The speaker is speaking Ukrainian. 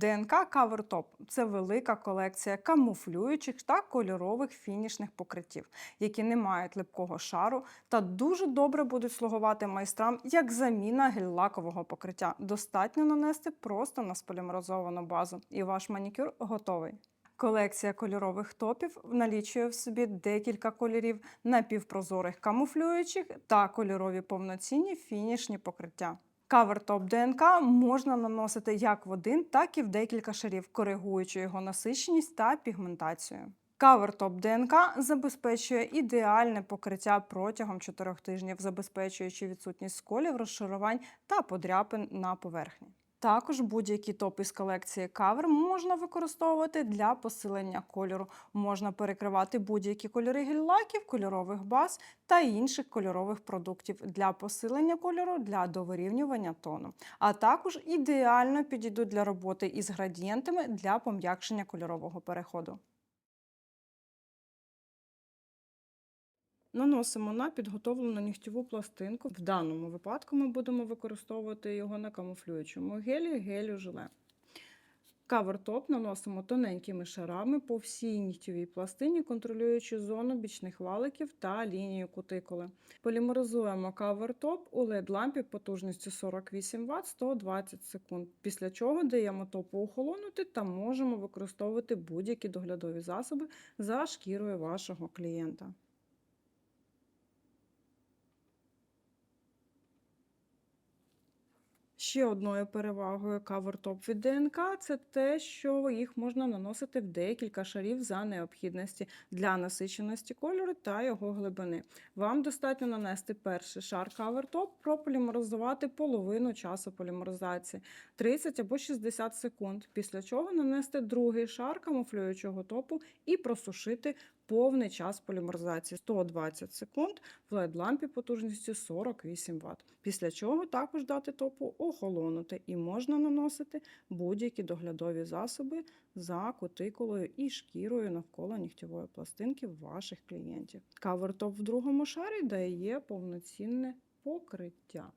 ДНК Top – це велика колекція камуфлюючих та кольорових фінішних покриттів, які не мають липкого шару та дуже добре будуть слугувати майстрам як заміна гель-лакового покриття. Достатньо нанести просто на сполімеризовану базу, і ваш манікюр готовий. Колекція кольорових топів налічує в собі декілька кольорів напівпрозорих камуфлюючих та кольорові повноцінні фінішні покриття. Кавертоп ДНК можна наносити як в один, так і в декілька шарів, коригуючи його насиченість та пігментацію. Кавертоп ДНК забезпечує ідеальне покриття протягом 4 тижнів, забезпечуючи відсутність сколів, розшарувань та подряпин на поверхні. Також будь-які топи з колекції кавер можна використовувати для посилення кольору. Можна перекривати будь-які кольори гель-лаків, кольорових баз та інших кольорових продуктів для посилення кольору для довирівнювання тону. А також ідеально підійдуть для роботи із градієнтами для пом'якшення кольорового переходу. Наносимо на підготовлену нігтєву пластинку. В даному випадку ми будемо використовувати його на камуфлюючому гелі, гелю желе. Кавертоп наносимо тоненькими шарами по всій нігтєвій пластині, контролюючи зону бічних валиків та лінію кутикули. Полімеризуємо кавертоп у LED-лампі потужністю 48 Вт 120 секунд, після чого даємо топу охолонути та можемо використовувати будь-які доглядові засоби за шкірою вашого клієнта. Ще одною перевагою кавертоп від ДНК це те, що їх можна наносити в декілька шарів за необхідності для насиченості кольору та його глибини. Вам достатньо нанести перший шар кавертоп, прополімеризувати половину часу полімеризації 30 або 60 секунд, після чого нанести другий шар камуфлюючого топу і просушити повний час полімеризації 120 секунд в LED-лампі потужністю 48 Вт. Після чого також дати топу охолонути і можна наносити будь-які доглядові засоби за кутикулою і шкірою навколо нігтєвої пластинки ваших клієнтів. Кавертоп в другому шарі дає повноцінне покриття.